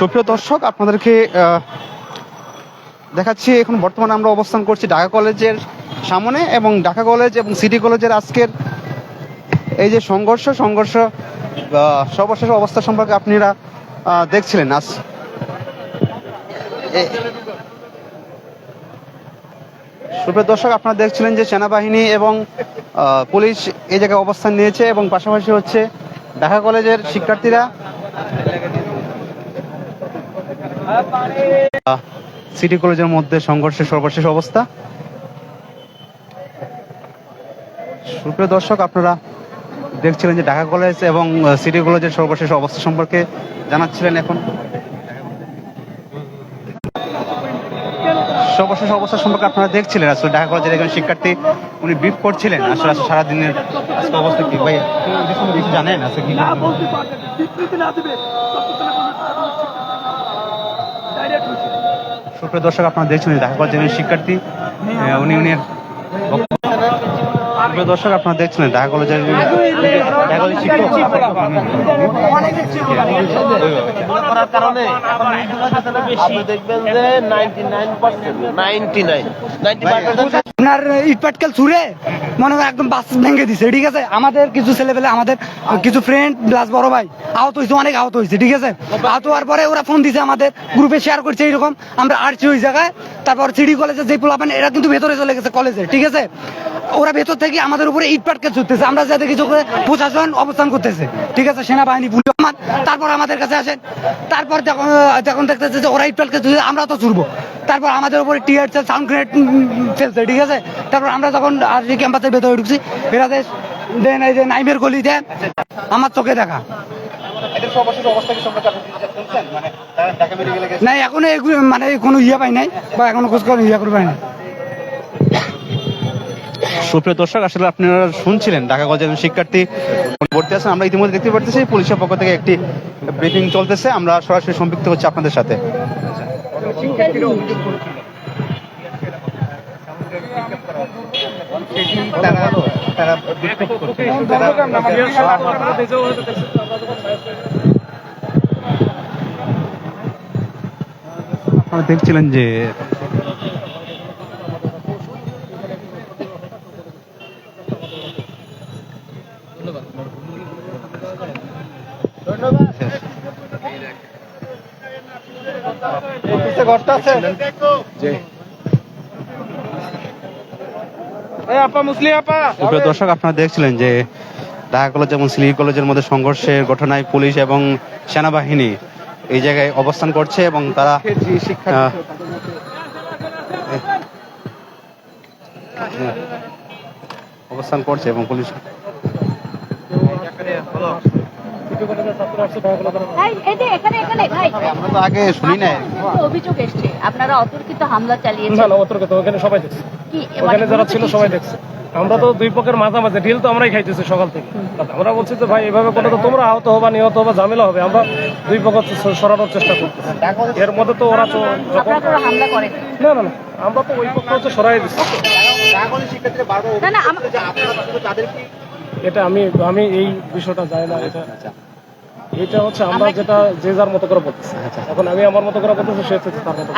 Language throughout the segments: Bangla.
সুপ্রিয় দর্শক, আপনাদেরকে দেখাচ্ছি, এখন বর্তমানে আমরা অবস্থান করছি ঢাকা কলেজের সামনে এবং ঢাকা কলেজ এবং সিটি কলেজের আজকের এই যে সংঘর্ষ সংঘর্ষ সর্বশেষ অবস্থা সম্পর্কে আপনারা দেখছিলেন। আজ সুপ্রিয় দর্শক, আপনারা দেখছিলেন যে সেনাবাহিনী এবং পুলিশ এই জায়গায় অবস্থান নিয়েছে এবং পাশাপাশি হচ্ছে ঢাকা কলেজের শিক্ষার্থীরা সিটি কলেজের মধ্যে সংঘর্ষের সর্বশেষ অবস্থা। সুপ্রিয় দর্শক, আপনারা দেখছিলেন যে ঢাকা কলেজ এবং সিটি কলেজের সর্বশেষ অবস্থা সম্পর্কে জানাচ্ছিলেন এখন। সর্বশেষ অবস্থা সম্পর্কে আপনারা দেখছিলেন, আসলে ঢাকা কলেজের একজন শিক্ষার্থী, উনি ব্রিফ করছিলেন। আসলে আসলে সারাদিনের অবস্থা কি? ভাই জানেন? আসলে কি? সুপ্রিয় দর্শক আপনারা দেখছেন দেখা ঢাকা কলেজের একজন শিক্ষার্থী উনি উনি সুপ্রিয় দর্শক আপনারা দেখছেন দেখা কলেজের ঢাকা কলেজের শিক্ষক করার কারণে আপনি দেখবেন যে ninety nine percent ninety nine ninety আপনার ইট পাটকেল ছুড়ে মনে হয় একদম বাস ভেঙে দিছে ঠিক আছে? আমাদের কিছু ছেলেপেলে আমাদের কিছু ফ্রেন্ড প্লাস বড় ভাই আহত হয়েছে অনেক আহত হয়েছে ঠিক আছে? আহত হওয়ার পরে ওরা ফোন দিছে আমাদের গ্রুপে শেয়ার করছে এইরকম আমরা আসছি ওই জায়গায় তারপর সিডি কলেজে যে পোলাপান এরা কিন্তু ভেতরে চলে গেছে কলেজে ঠিক আছে? ওরা ভেতর থেকে আমাদের উপরে ইট পাটকেল ছুটতেছে। আমরা যাতে কিছু করে প্রশাসন অবস্থান করতেছে। ঠিক আছে সেনাবাহিনী পুলিশ আমার। তারপর আমাদের কাছে আসেন। তারপর যখন যখন দেখতেছে যে ওরা ইট পাটকেল ছুটছে আমরা তো ছুটবো। তারপর আমাদের উপরে টিয়ার সাউন্ড গ্রেনেড ফেলছে ঠিক আছে? তারপর আমরা যখন আর যে ক্যাম্পাসের ভেতরে ঢুকছি ফেরাতে দেন এই যে নাইমের গলিতে আমার চোখে দেখা। মানে নাই এখনও মানে কোনো ইয়ে পাই নাই বা এখনও খোঁজ করে ইয়ে করে পাই নাই। সুপ্রিয় দর্শক আসলে আপনারা শুনছিলেন ঢাকা কলেজের একজন শিক্ষার্থী ভর্তি আছেন। আমরা ইতিমধ্যে দেখতে পারতেছি পুলিশের পক্ষ থেকে একটি ব্রিফিং চলতেছে। আমরা সরাসরি সম্পৃক্ত হচ্ছে আপনাদের সাথে। তারা তারা আপনারা দেখছিলেন যে ঘরটা আছে? আপা মুসলিম আপা। সুপ্রিয় দর্শক আপনারা দেখছিলেন যে ঢাকা কলেজ এবং সিলি কলেজের মধ্যে সংঘর্ষের ঘটনায় পুলিশ এবং সেনাবাহিনী এই জায়গায় অবস্থান করছে এবং তারা অবস্থান করছে এবং পুলিশ ভাই এই যে এখানে এখানে ভাই আমরা তো আগে শুনি নাই। অভিযোগ এসছে। আপনারা অতর্কিত হামলা চালিয়েছেন। না অতর্কিত ওখানে সবাই দেখছে। ওখানে যারা ছিল সবাই দেখছে। আমরা তো দুই পক্ষের মাঝামাঝি ঢিল তো আমরাই খাইতেছি সকাল থেকে। আমরা বলছি যে ভাই এভাবে করলে তো তোমরা আহত হবা নিহত হবা ঝামেলা হবে। আমরা দুই পক্ষ সরানোর চেষ্টা করতেছি। এর মধ্যে তো ওরা না না না আমরা তো ওই পক্ষ হচ্ছে সরাই দিচ্ছি না না আম- এটা আমি আমি এই বিষয়টা জানি না এটা এটা হচ্ছে আমরা যেটা যে যার মতো করে বলতেছি। এখন আমি আমার মতো করে বলতেছি সে হচ্ছে তার মতো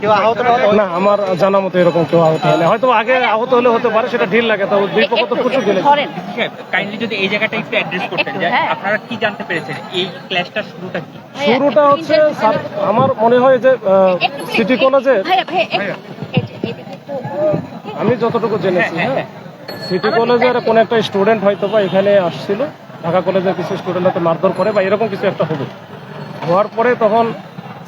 কেউ আহত না আমার জানা মতো এরকম কেউ আহত হলে হয়তো আগে আহত হলে হতে পারে সেটা ঢিল লাগে তো দুই পক্ষ তো প্রচুর একটু কাইন্ডলি যদি এই জায়গাটা একটু অ্যাড্রেস করতেন যে হ্যাঁ। আপনারা কি জানতে পেরেছেন? এই ক্লাসটার শুরুটা কি? শুরুটা হচ্ছে স্যার, আমার মনে হয় যে সিটি কলেজে আমি যতটুকু জেনেছি হ্যাঁ সিটি কলেজের কোন একটা স্টুডেন্ট হয়তো বা এখানে আসছিল। ঢাকা কলেজের কিছু স্টুডেন্ট হয়তো মারধর করে বা এরকম কিছু একটা হবে। হওয়ার পরে তখন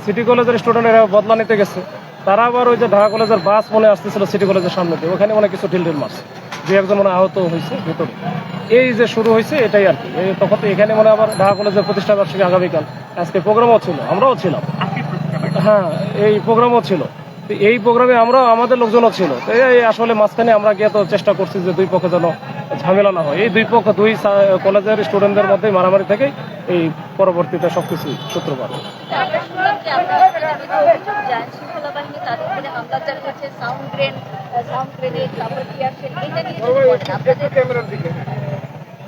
সিটি কলেজের স্টুডেন্টেরা বদলা নিতে গেছে। তারা আবার ওই যে ঢাকা কলেজের বাস মনে আসতেছিল সিটি কলেজের সামনে দিয়ে। ওখানে মনে কিছু ঢিল ঢিল মারছে। দু একজন মনে আহত হয়েছে ভিতরে। এই যে শুরু হয়েছে, এটাই আর কি। তখন তো এখানে মনে আবার ঢাকা কলেজের প্রতিষ্ঠা বার্ষিকী আগামীকাল। আজকে প্রোগ্রামও ছিল, আমরাও ছিলাম। হ্যাঁ এই প্রোগ্রামও ছিল। এই প্রোগ্রামে আমরা আমাদের লোকজনও ছিল। তো এই আসলে মাঝখানে আমরা গিয়ে তো চেষ্টা করছি যে দুই পক্ষে যেন ঝামেলা না হয়। এই দুই পক্ষ দুই কলেজের স্টুডেন্টদের মধ্যে মারামারি থেকে এই পরবর্তীতে সবকিছু সূত্রপাত।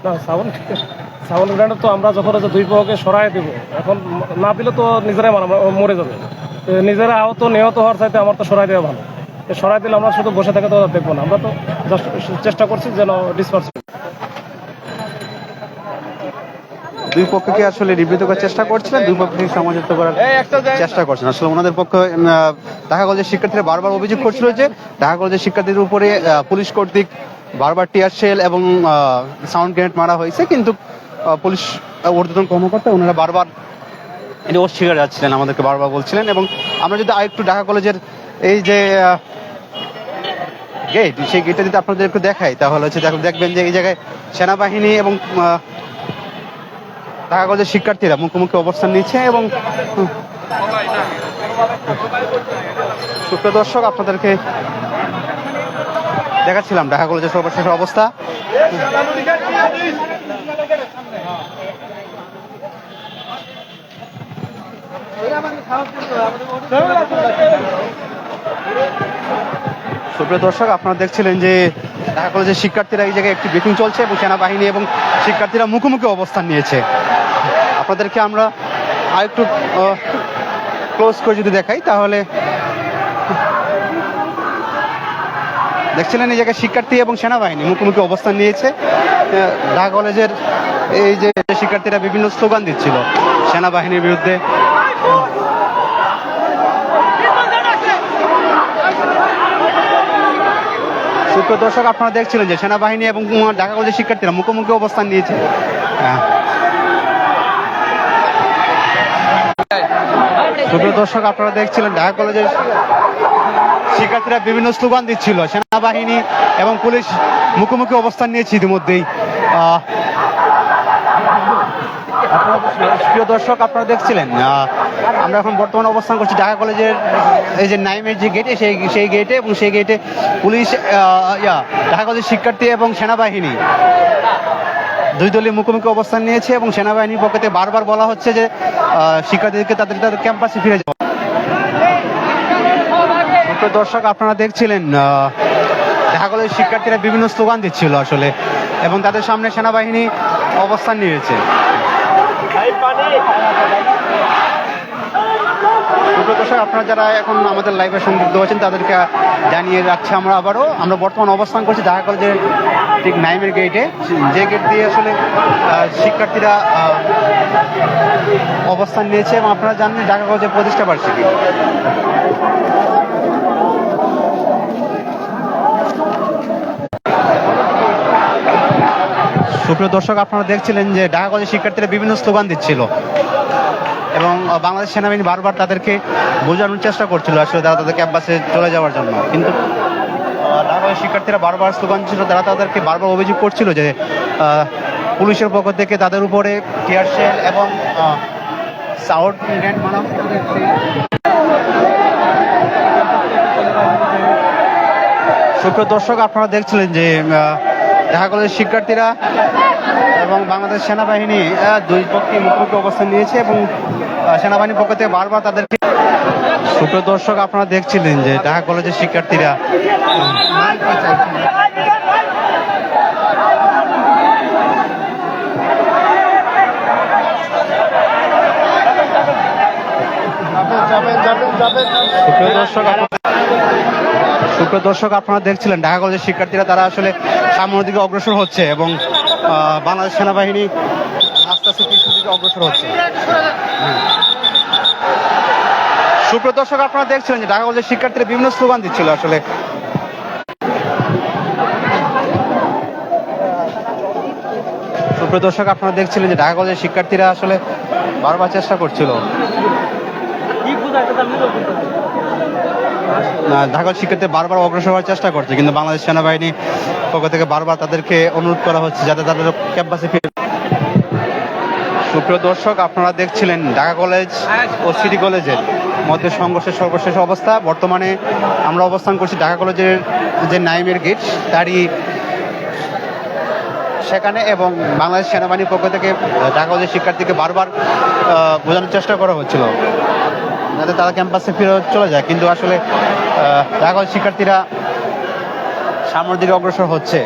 না সাউন্ড সাউন্ড গ্রেনেড তো আমরা যখন দুই পক্ষকে সরাই দেব এখন না দিলে তো নিজেরাই মারা মরে যাবে। নিজেরা আহত নিহত হওয়ার চাইতে আমার তো সরাই দেওয়া ভালো। সরাই দিলে আমরা শুধু বসে থাকে তো দেখব না। আমরা তো জাস্ট চেষ্টা করছি যেন ডিসপার্স দুই পক্ষকে আসলে নিবৃত করার চেষ্টা করছিলেন? দুই পক্ষকে সমাজত্ব করার চেষ্টা করছেন। আসলে ওনাদের পক্ষে ঢাকা কলেজের শিক্ষার্থীরা বারবার অভিযোগ করছিল যে ঢাকা কলেজের শিক্ষার্থীদের উপরে পুলিশ কর্তৃক বারবার টিয়ার শেল এবং সাউন্ড গ্রেনেড মারা হয়েছে। কিন্তু পুলিশ ঊর্ধ্বতন কর্মকর্তা ওনারা বারবার এটা অস্বীকার যাচ্ছিলেন আমাদেরকে বারবার বলছিলেন। এবং আমরা যদি আরেকটু ঢাকা কলেজের এই যে গেট সেই গেটটা যদি আপনাদের একটু দেখাই, তাহলে হচ্ছে দেখ- দেখবেন যে এই জায়গায় সেনাবাহিনী এবং ঢাকা কলেজের শিক্ষার্থীরা মুখোমুখি অবস্থান নিচ্ছে এবং সুপ্রিয় দর্শক, আপনাদেরকে দেখাচ্ছিলাম ঢাকা কলেজের সর্বশেষ অবস্থা। সুপ্রিয় দর্শক, আপনারা দেখছিলেন যে ঢাকা কলেজের শিক্ষার্থীরা এই জায়গায় একটি ব্রিফিং চলছে এবং সেনাবাহিনী এবং শিক্ষার্থীরা মুখোমুখি অবস্থান নিয়েছে। আপনাদেরকে আমরা আরেকটু ক্লোজ করে যদি দেখাই, তাহলে দেখছিলেন এই জায়গায় শিক্ষার্থী এবং সেনাবাহিনী মুখোমুখি অবস্থান নিয়েছে। ঢাকা কলেজের এই যে শিক্ষার্থীরা বিভিন্ন স্লোগান দিচ্ছিল সেনাবাহিনীর বিরুদ্ধে। সুপ্রিয় দর্শক, আপনারা দেখছিলেন যে সেনাবাহিনী এবং ঢাকা কলেজের শিক্ষার্থীরা মুখোমুখি অবস্থান নিয়েছে। হ্যাঁ। দর্শক, আপনারা দেখছিলেন ঢাকা কলেজের শিক্ষার্থীরা বিভিন্ন স্লোগান দিচ্ছিল। সেনাবাহিনী এবং পুলিশ মুখোমুখি অবস্থান নিয়েছে ইতিমধ্যেই। প্রিয় দর্শক আপনারা দেখছিলেন। আমরা এখন বর্তমানে অবস্থান করছি ঢাকা কলেজের এই যে নাইমের যে গেটে সেই সেই গেটে এবং সেই গেটে পুলিশ ইয়া, ঢাকা কলেজের শিক্ষার্থী এবং সেনাবাহিনী। দুই দলীয় মুখোমুখি অবস্থান নিয়েছে এবং সেনাবাহিনীর পক্ষে বারবার বলা হচ্ছে যে শিক্ষার্থীদেরকে তাদের তাদের ক্যাম্পাসে ফিরে যাওয়া। দর্শক, আপনারা দেখছিলেন ঢাকা কলেজের শিক্ষার্থীরা বিভিন্ন স্লোগান দিচ্ছিল আসলে এবং তাদের সামনে সেনাবাহিনী অবস্থান নিয়েছে। আপনারা যারা এখন আমাদের লাইভে সংযুক্ত হয়েছেন তাদেরকে জানিয়ে রাখছি আমরা আবারও। আমরা বর্তমান অবস্থান করছি ঢাকা কলেজের ঠিক নাইমের গেটে যে গেট দিয়ে আসলে শিক্ষার্থীরা অবস্থান নিয়েছে এবং আপনারা জানেন ঢাকা কলেজের প্রতিষ্ঠা বার্ষিকী। সুপ্রিয় দর্শক, আপনারা দেখছিলেন যে ঢাকা কলেজের শিক্ষার্থীরা বিভিন্ন স্লোগান দিচ্ছিল। এবং বাংলাদেশ সেনাবাহিনী বারবার তাদেরকে বোঝানোর চেষ্টা করছিল, আসলে তারা তাদের ক্যাম্পাসে চলে যাওয়ার জন্য। কিন্তু ঢাকা শিক্ষার্থীরা বারবার স্লোগান ছিল তারা তাদেরকে বারবার অভিযোগ করছিল যে পুলিশের পক্ষ থেকে তাদের উপরে টিয়ার শেল এবং হচ্ছে তাদের সেই- সুপ্রিয় দর্শক, আপনারা দেখছিলেন যে ঢাকা কলেজের শিক্ষার্থীরা এবং বাংলাদেশ সেনাবাহিনী দুই পক্ষে মুখোমুখি অবস্থান নিয়েছে এবং সেনাবাহিনীর পক্ষ থেকে বারবার তাদেরকে সুপ্রিয় দর্শক, আপনারা দেখছিলেন যে ঢাকা কলেজের শিক্ষার্থীরা সুপ্রিয় দর্শক সুপ্রিয় দর্শক, আপনারা দেখছিলেন ঢাকা কলেজের শিক্ষার্থীরা তারা আসলে সামনের দিকে অগ্রসর হচ্ছে এবং বাংলাদেশ সেনাবাহিনী আস্তে আস্তে পিছনের দিকে অগ্রসর হচ্ছে। হুম। সুপ্রিয় দর্শক, আপনারা দেখছিলেন যে ঢাকা কলেজের শিক্ষার্থীরা বিভিন্ন স্লোগান দিচ্ছিল আসলে। সুপ্রিয় দর্শক, আপনারা দেখছিলেন যে ঢাকা কলেজের শিক্ষার্থীরা আসলে বারবার চেষ্টা করছিল। ঢাকার শিক্ষার্থী বারবার অগ্রসর হওয়ার চেষ্টা করছে, কিন্তু বাংলাদেশ সেনাবাহিনী পক্ষ থেকে বারবার তাদেরকে অনুরোধ করা হচ্ছে যাতে তাদের ক্যাম্পাসে ফিরে সুপ্রিয় দর্শক, আপনারা দেখছিলেন ঢাকা কলেজ ও সিটি কলেজের মধ্যে সংঘর্ষের সর্বশেষ অবস্থা। বর্তমানে আমরা অবস্থান করছি ঢাকা কলেজের যে নাইমের গেট, তারই সেখানে এবং বাংলাদেশ সেনাবাহিনীর পক্ষ থেকে ঢাকা কলেজের শিক্ষার্থীকে বারবার বোঝানোর চেষ্টা করা হচ্ছিল, যাতে তারা ক্যাম্পাসে ফিরে চলে যায়। কিন্তু আসলে এখন শিক্ষার্থীরা সামনের দিকে অগ্রসর হচ্ছে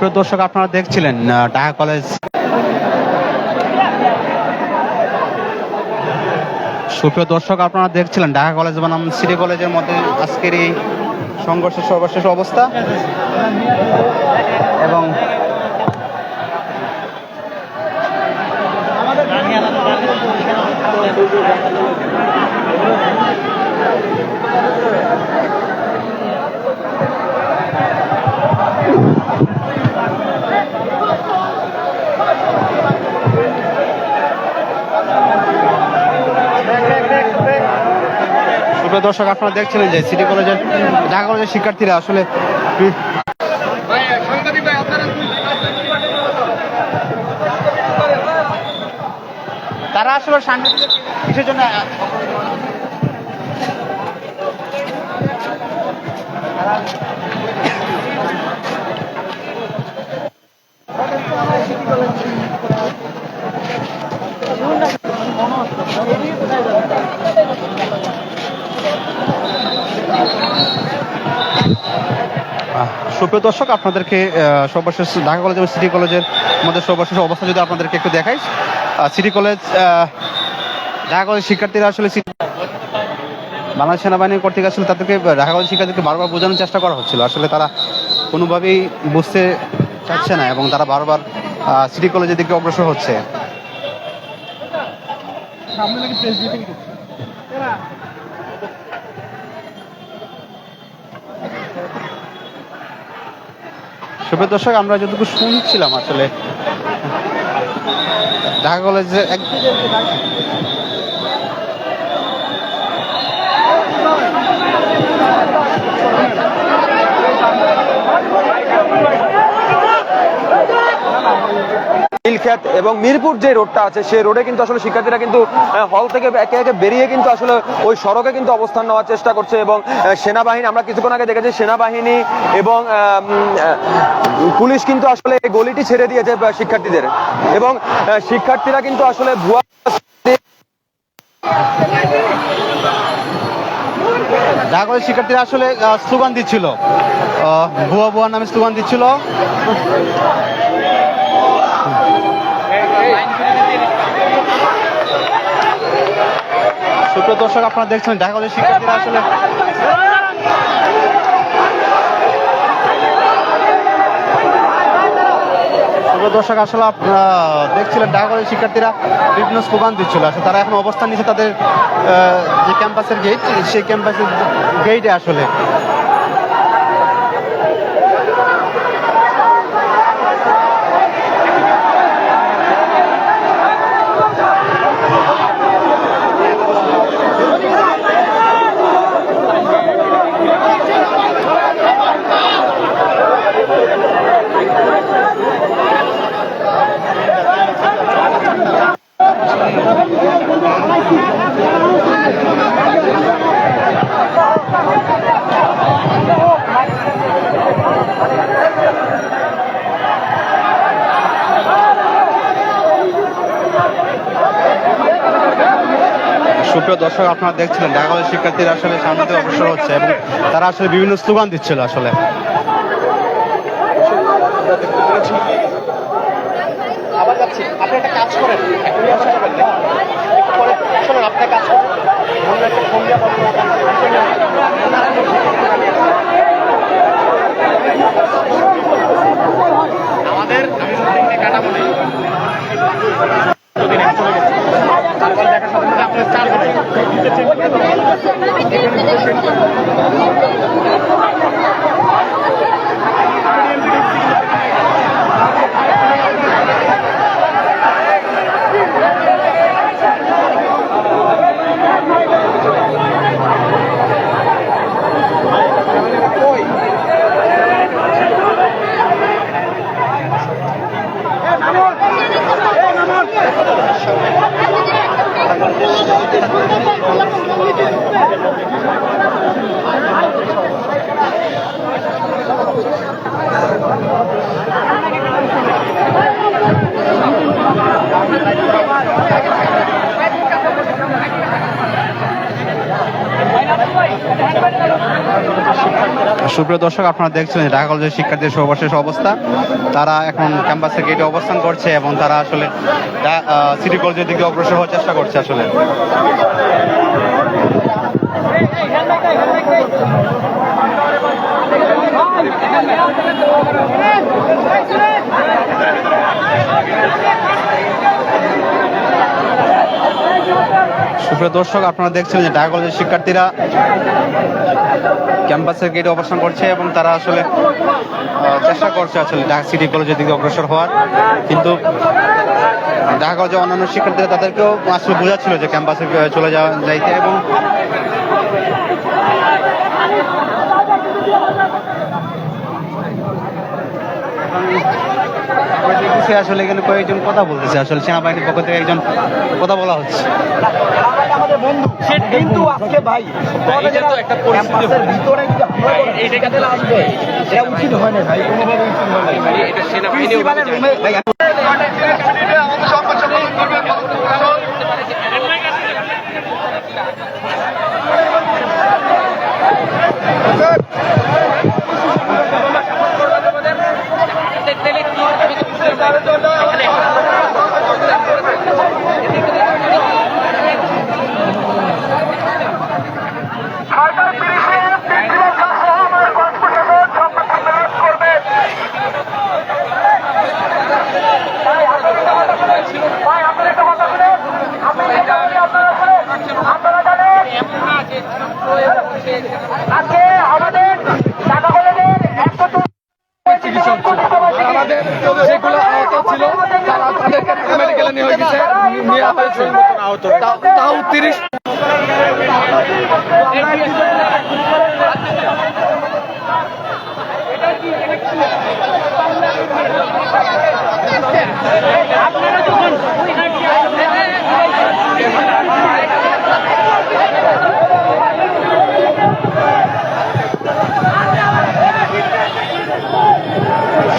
সুপ্রিয় দর্শক, আপনারা দেখছিলেন ঢাকা কলেজ সুপ্রিয় দর্শক, আপনারা দেখছিলেন, ঢাকা কলেজ বনাম সিটি কলেজের মধ্যে আজকের এই সংঘর্ষের সর্বশেষ অবস্থা। এবং সুপ্রিয় দর্শক, আপনারা দেখছিলেন যে সিটি কলেজের ঢাকা কলেজের শিক্ষার্থীরা আসলে তারা আসলে সামনে দিকে কিসের জন্য সুপ্রিয় দর্শক, আপনাদেরকে সর্বশেষ ঢাকা কলেজ এবং সিটি কলেজের মধ্যে সর্বশেষ অবস্থা যদি আপনাদেরকে একটু দেখাই সিটি কলেজ ঢাকা কলেজ শিক্ষার্থীরা আসলে বাংলাদেশ সেনাবাহিনী কর্তৃক আসলে তাদেরকে ঢাকা কলেজ শিক্ষার্থীকে বারবার বোঝানোর চেষ্টা করা হচ্ছিল। আসলে তারা কোনোভাবেই বুঝতে চাচ্ছে না এবং তারা বারবার সিটি কলেজের দিকে অগ্রসর হচ্ছে। সুপ্রিয় দর্শক আমরা যতটুকু শুনছিলাম আসলে। ঢাকা কলেজের এক নীলক্ষেত এবং মিরপুর যে রোডটা আছে সেই রোডে কিন্তু আসলে শিক্ষার্থীরা কিন্তু হল থেকে একে একে বেরিয়ে কিন্তু আসলে ওই সড়কে কিন্তু অবস্থান নেওয়ার চেষ্টা করছে এবং সেনাবাহিনী, আমরা কিছুক্ষণ আগে দেখেছি সেনাবাহিনী এবং পুলিশ কিন্তু আসলে এই গলিটি ছেড়ে দিয়েছে শিক্ষার্থীদের। এবং শিক্ষার্থীরা কিন্তু আসলে ভুয়া শিক্ষার্থীরা আসলে স্লোগান দিচ্ছিল। ভুয়া ভুয়া নামে স্লোগান দিচ্ছিল। সুপ্রিয় দর্শক, আপনারা দেখছেন ঢাকা শিক্ষার্থীরা আসলে দর্শক, আসলে দেখছিলেন ঢাকা কলেজ শিক্ষার্থীরা বিভিন্ন স্লোগান দিচ্ছিল। আসলে তারা এখন অবস্থান নিচ্ছে তাদের যে ক্যাম্পাসের গেট সেই ক্যাম্পাসের গেটে আসলে। সুপ্রিয় দর্শক, আপনারা দেখছিলেন ঢাকা শিক্ষার্থীরা আসলে সামনে দিয়ে অগ্রসর হচ্ছে এবং তারা আসলে বিভিন্ন স্লোগান দিচ্ছিল আসলে। আপনি একটা কাজ করেন। এখন আসা যাবেন পরে শোনেন আপনি কাজ। আমাদের আমি শুটিংটা কাটা বলি। তারপর দেখা সাথে আপনার চার ঘণ্টা সুপ্রিয় দর্শক আপনারা দেখছেন ঢাকা কলেজের শিক্ষার্থীদের সর্বশেষ অবস্থা তারা এখন ক্যাম্পাসের গেটে অবস্থান করছে এবং তারা আসলে সিটি কলেজের দিকে অগ্রসর হওয়ার চেষ্টা করছে আসলে সুপ্রিয় দর্শক, আপনারা দেখছেন যে ঢাকা কলেজের শিক্ষার্থীরা ক্যাম্পাসের গেটে অপারেশন করছে এবং তারা আসলে চেষ্টা করছে আসলে ঢাকা সিটি কলেজের দিকে অগ্রসর হওয়ার। কিন্তু ঢাকা কলেজের অন্যান্য শিক্ষার্থীরা তাদেরকেও আসলে বোঝাচ্ছিল যে ক্যাম্পাসে চলে যাওয়া যাইতে এবং আমরা দেখতেছি আসলে এখানে কয়েকজন কথা বলতেছে। আসলে সেনাবাহিনীর পক্ষ থেকে একজন কথা বলা হচ্ছে। কিন্তু আজকে ভাই একটা পরিস্থিতি ভিতরে যদি হামলা করে সেটাতে আসবে। এটা উচিত হয় না ভাই কোনোভাবে উচিত হয় না। এটা সেনাবাহিনী রুমে ভাই আমাদের যেগুলো আহত ছিল, তারা তাদেরকে মেডিকেলে নিয়ে গেছে, নিয়ে হয়েছে। তাও- তিরিশ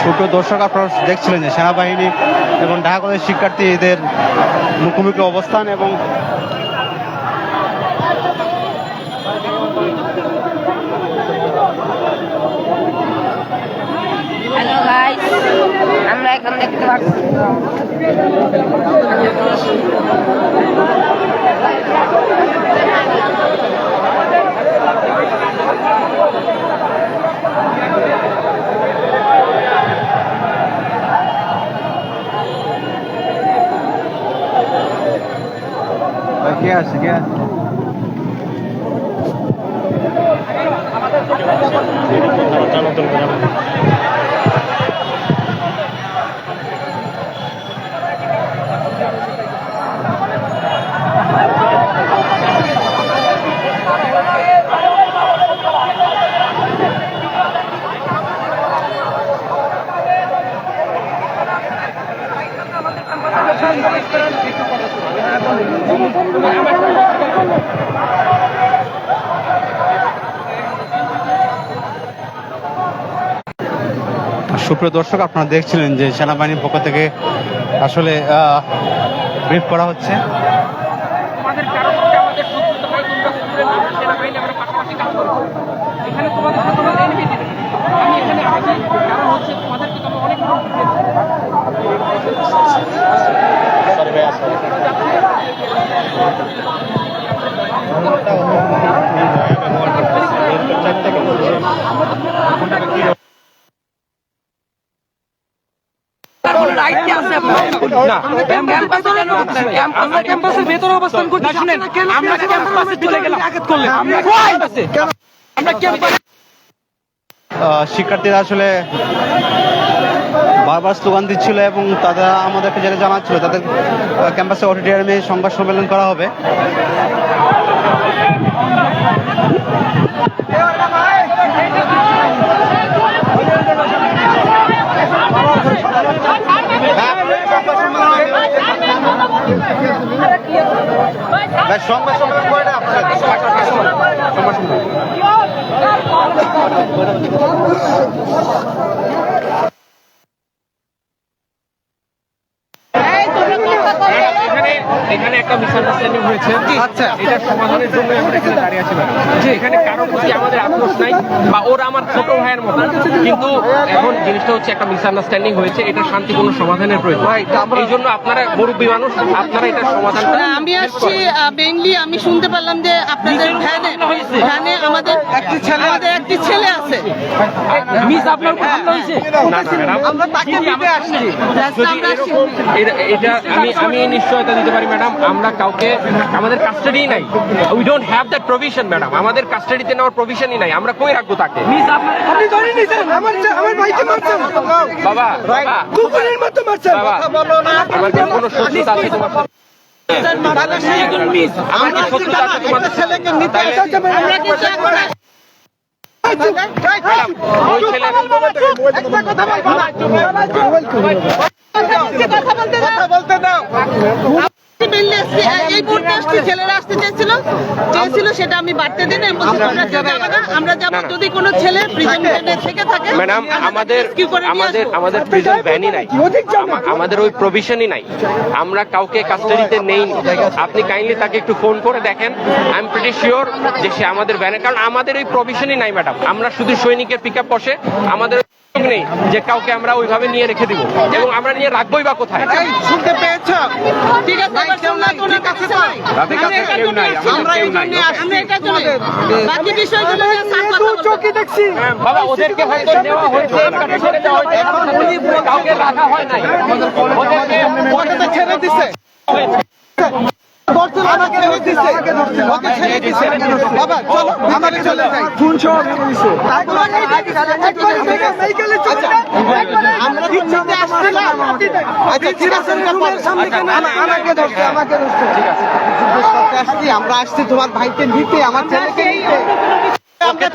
সুপ্রিয় দর্শক, আপনারা দেখছিলেন যে সেনাবাহিনী এবং ঢাকা কলেজের শিক্ষার্থীদের মুখোমুখি অবস্থান এবং আমরা এখন দেখতে পাচ্ছি। কে আছে কে আছে? সুপ্রিয় দর্শক আপনারা দেখছিলেন যে সেনাবাহিনীর পক্ষ থেকে আসলে ব্রিফ করা হচ্ছে। ক্যাম্পাসের ভেতরে অবস্থান করছি শুনেন আমরা ক্যাম্পাসে চলে গেলাম আঘাত করলে আমরা ক্যাম্পাসে আহ, শিক্ষার্থীরা আসলে বারবার স্লোগান দিচ্ছিল এবং তারা আমাদেরকে যেটা জানাচ্ছিল, তাদের ক্যাম্পাসে অডিটোরিয়ামে সংবাদ সম্মেলন করা হবে। সংবাদ সম্মেলন করে না এখানে একটা মিসআন্ডারস্ট্যান্ডিং হয়েছে। আচ্ছা। এটা সমাধানের জন্য আমরা এখানে দাঁড়িয়ে আছি ম্যাডাম এখানে কারও প্রতি আমাদের আক্রোশ নাই বা ওরা আমার ছোট ভাইয়ের মতো। কিন্তু এখন জিনিসটা হচ্ছে একটা মিসআন্ডারস্ট্যান্ডিং হয়েছে এটা শান্তিপূর্ণ সমাধানের প্রয়োজন। এই জন্য আপনারা মুরব্বী মানুষ আপনারা এটা সমাধান আমি আসছি মেইনলি আমি শুনতে পারলাম যে আপনাদের ভ্যানে ভ্যানে আমাদের আমাদের একটি ছেলে আছে। মিস আপনার না ম্যাডাম আমরা তাকে দিতে আসছি। যদি আমরা আসছি। এরকম এটা- এটা আমি আমি নিশ্চয়তা দিতে পারি ম্যাডাম আমরা কাউকে আমাদের কাস্টাডি নাই। We don't have that provision madam আমাদের কাস্টাডিতে নেওয়ার প্রভিশনই নাই। আমরা কই রাখব তাকে? আপনি ধরে নিয়েছেন আমার আমার ভাইকে মারছেন। বাবা বাবা। কুকুরের মতো মারছেন। বাবা আমার কি কোনো শত্রুতা আছে তোমার সাথে? আমার আছে তোমার সাথে? তাইলে আমরা কিন্তু এখন আসছি। ওই ছেলে কথা বলতে দাও। বলতে দাও মেইনলি আসছি এই মুহূর্তে আসছি ছেলেরা আসতে চেয়েছিল। চেয়েছিল সেটা আমি বাড়তে দিন আমি বলছি তোমরা যাবে না আমরা যাব না, না। যদি কোনো ছেলে প্রিজন ভ্যানে থেকে থাকে ম্যাডাম আমাদের rescue করে নিয়ে আমাদের আমাদের প্রিজন ভ্যানই নাই। আমাদের ওই প্রভিশনই নাই। আমরা কাউকে কাস্টাডিতে নেই আপনি কাইন্ডলি তাকে একটু ফোন করে দেখেন। আই এম প্রিটি শিওর যে সে আমাদের ভ্যানে কারণ আমাদের ওই প্রভিশনই নাই ম্যাডাম আমরা শুধু সৈনিকের পিক আপ বসে আমাদের নেই যে কাউকে আমরা ওইভাবে নিয়ে রেখে দিব। এবং আমরা নিয়ে রাখবোই বা কোথায়? দিছে। বাবা চলো আমাকে চলে যাই। ফোন সহ আমরা তো আসছিলাম আচ্ছা ঠিক আছে এটা পরে। আমা- আমাকে ধরছে আমাকে ধরছে ঠিক আছে আসছি আমরা আসছি তোমার ভাইকে নিতে আমার ছেলেকে নিতে আমরা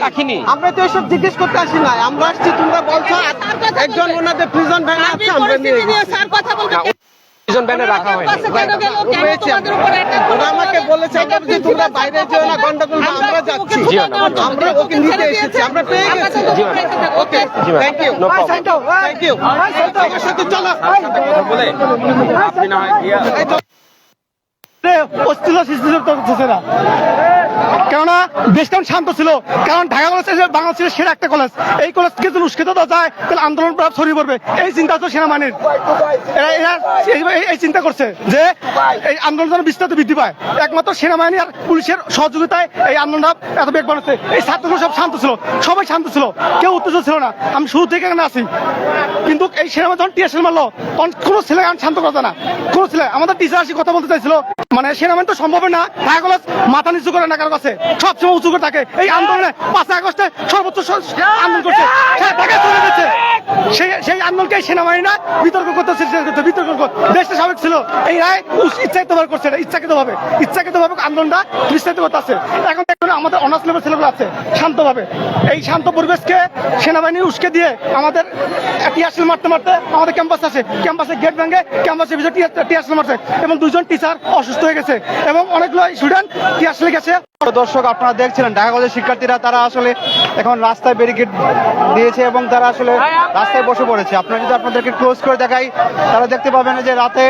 রাখিনি আমরা তো এসব জিজ্ঞেস করতে আসি না আমরা আসছি তোমরা বলছো একজন ওনাদের প্রিজন ভ্যান আছে আমরা নিয়ে কথা প্রিজন ব্যানে রাখা হয়নি? ওরা আমাকে বলেছে যে তোমরা বাইরে যেও না গন্ডগোল আমরা যাচ্ছি। আমরা ওকে নিতে এসেছি আমরা পেয়ে গেছি। Okay thank you no problem thank you আমার সাথে চলো। বলে আপনি না হয় অস্থির না। কেননা শান্ত ছিল। কারণ ঢাকা কলেজ সেরা একটা কলেজ এই যদি উস্কিত দেওয়া যায়, তাহলে আন্দোলন ছড়িয়ে পড়বে। এই চিন্তা সেনাবাহিনীর। এরা এরা এই- চিন্তা করছে যে এই আন্দোলন যেন বিস্তারিত বৃদ্ধি পায়। একমাত্র সেনাবাহিনী আর পুলিশের সহযোগিতায় এই আন্দোলনটা এত বেগ এই ছাত্রগুলো সব শান্ত ছিল। সবাই শান্ত ছিল। কেউ উত্তেজিত ছিল না। আমি শুরু থেকে এখানে কিন্তু এই সেনাবাহিনী যখন টিএসএল মারলো, তখন কোনো ছেলে শান্ত না। কোনো ছেলে, আমাদের টিচার আসি কথা বলতে চাইছিল। মানে সেনাবাহিনী তো সম্ভব না। ঢাকা মাথা নিচু করে না কারও কাছে সবসময় উঁচু করে থাকে। এই আন্দোলনে পাঁচ আগস্টে সর্বোচ্চ আন্দোলন করছে। সে চলে গেছে সেই সেই আন্দোলনকে সেনাবাহিনী না, বিতর্ক করতে বিতর্ক দেশটা স্বাভাবিক ছিল। এই রায় ইচ্ছাকৃত ভাবে করছে এটা। ইচ্ছাকৃত ভাবে ইচ্ছাকৃত ভাবে আন্দোলনটা বিস্তারিত করতে আছে। এখন দেখুন, আমাদের অনার্স লেভেল ছেলেগুলো আছে, শান্তভাবে। এই শান্ত পরিবেশকে সেনাবাহিনী উস্কে দিয়ে আমাদের টিয়ারশেল মারতে মারতে আমাদের ক্যাম্পাস আছে ক্যাম্পাসে গেট ভেঙে ক্যাম্পাসের ভিতরে টিয়ারশেল মারছে। এবং দুজন টিচার অসুস্থ হয়ে গেছে। এবং অনেকগুলো স্টুডেন্ট টিয়ারশেল গেছে। দর্শক, আপনারা দেখছিলেন, ঢাকা কলেজের শিক্ষার্থীরা, তারা আসলে এখন রাস্তায় ব্যারিকেড দিয়েছে এবং তারা আসলে রাস্তায় বসে পড়েছে। আপনারা যদি আপনাদেরকে ক্লোজ করে দেখাই তারা দেখতে পাবেন যে রাতে